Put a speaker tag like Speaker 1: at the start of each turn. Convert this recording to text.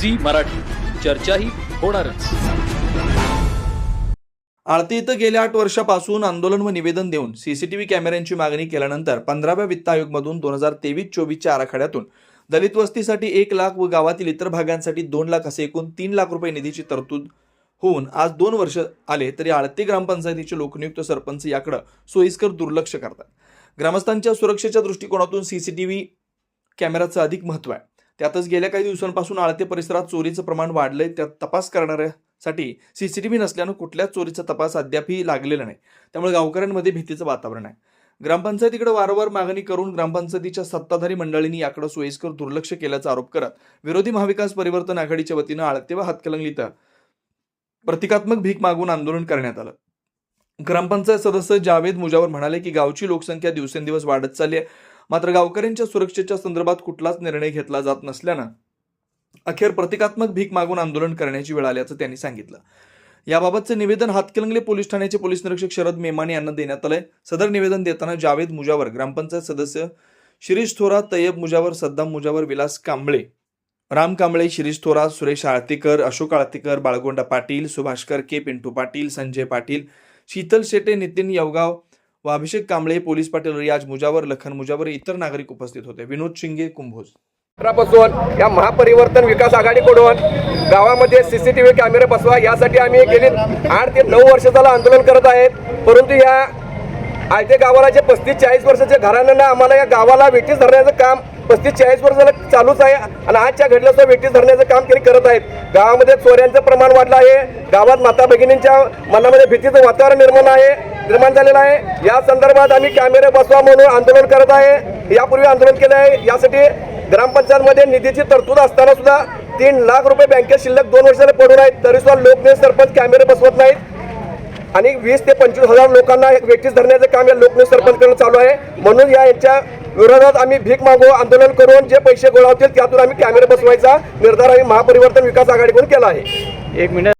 Speaker 1: Zee Marathi. चर्चाही होणारच.
Speaker 2: आळती इथं गेल्या आठ वर्षापासून आंदोलन व निवेदन देऊन सीसीटीव्ही कॅमेऱ्यांची मागणी केल्यानंतर पंधराव्या वित्त आयोगमधून दोन हजार तेवीस चोवीसच्या आराखड्यातून दलित वस्तीसाठी एक लाख व गावातील इतर भागांसाठी दोन लाख असे एकूण तीन लाख रुपये निधीची तरतूद होऊन आज दोन वर्ष आले तरी आळती ग्रामपंचायतीचे लोकनियुक्त सरपंच याकडे सोयीस्कर दुर्लक्ष करतात. ग्रामस्थांच्या सुरक्षेच्या दृष्टिकोनातून सीसीटीव्ही कॅमेराचं अधिक महत्त्व आहे. त्यातच गेल्या काही दिवसांपासून आळते परिसरात चोरीचं प्रमाण वाढलंय. त्यात तपास करणाऱ्यासाठी सीसीटीव्ही नसल्यानं कुठल्याच चोरीचा तपास अद्यापही लागलेला नाही. त्यामुळे गावकऱ्यांमध्ये भीतीचं वातावरण आहे. ग्रामपंचायतीकडे वारंवार मागणी करून ग्रामपंचायतीच्या सत्ताधारी मंडळींनी याकडे सोयीस्कर दुर्लक्ष केल्याचा आरोप करत विरोधी महाविकास परिवर्तन आघाडीच्या वतीनं आळते व हातकलंगली इथं प्रतिकात्मक भीक मागून आंदोलन करण्यात आलं. ग्रामपंचायत सदस्य जावेद मुजावर म्हणाले की गावची लोकसंख्या दिवसेंदिवस वाढत चालली आहे. मात्र गावकऱ्यांच्या सुरक्षेच्या संदर्भात कुठलाच निर्णय घेतला जात नसल्यानं अखेर प्रतिकात्मक भीक मागून आंदोलन करण्याची वेळ आल्याचं त्यांनी सांगितलं. याबाबतचे निवेदन हातकलंगले पोलीस ठाण्याचे पोलीस निरीक्षक शरद मेमाने यांना देण्यात आलंय. सदर निवेदन देताना जावेद मुजावर ग्रामपंचायत सदस्य शिरीष थोरा तय्यब मुजावर सद्दाम मुजावर विलास कांबळे राम कांबळे शिरीष थोरा सुरेश आळतीकर अशोक आळतीकर बाळगोंडा पाटील सुभाषकर के पिंटू पाटील संजय पाटील शीतल शेटे नितीन यवगाव व अभिषेक कांबळे पोलीस पाटील रियाज मुजावर लखन मुजावर इतर नागरिक उपस्थित होते. विनोद शिंगे कुंभोज.
Speaker 3: पासून या महापरिवर्तन विकास आघाडीकडून गावामध्ये सीसीटीव्ही कॅमेरे बसवा यासाठी आम्ही गेली आठ ते नऊ वर्ष झालं आंदोलन करत आहेत. परंतु या आयते गावाला जे पस्तीस चाळीस वर्षाच्या घराण्यांना आम्हाला या गावाला वेटीस धरण्याचं काम पस्तीस चाळीस वर्ष झालं चालूच आहे आणि आजच्या घडल्याचं वेटीस धरण्याचं काम त्यांनी करत आहेत. गावामध्ये चोऱ्यांचं प्रमाण वाढलं आहे. गावात माता भगिनींच्या मनामध्ये भीतीचं वातावरण निर्माण आहे. निर्माण झालेला आहे. या संदर्भात आम्ही कॅमेरे बसवा म्हणून आंदोलन करत आहे. यापूर्वी आंदोलन केलं आहे. यासाठी ग्रामपंचायतमध्ये निधीची तरतूद असताना सुद्धा तीन लाख रुपये बँकेत शिल्लक दोन वर्षाला पडून आहेत. तरी सुद्धा लोकनेते सरपंच कॅमेरे बसवत नाहीत. आणि वीस ते पंचवीस हजार लोकांना वेटीस धरण्याचं काम या लोकनेते सरपंचकडून चालू आहे. म्हणून या यांच्या विरोधात आम्ही भीक मागू आंदोलन करून जे पैसे गोळा होतील त्यातून आम्ही कॅमेरे बसवायचा निर्धार आम्ही महापरिवर्तन विकास आघाडीकडून केला आहे.
Speaker 4: एक मिनिट.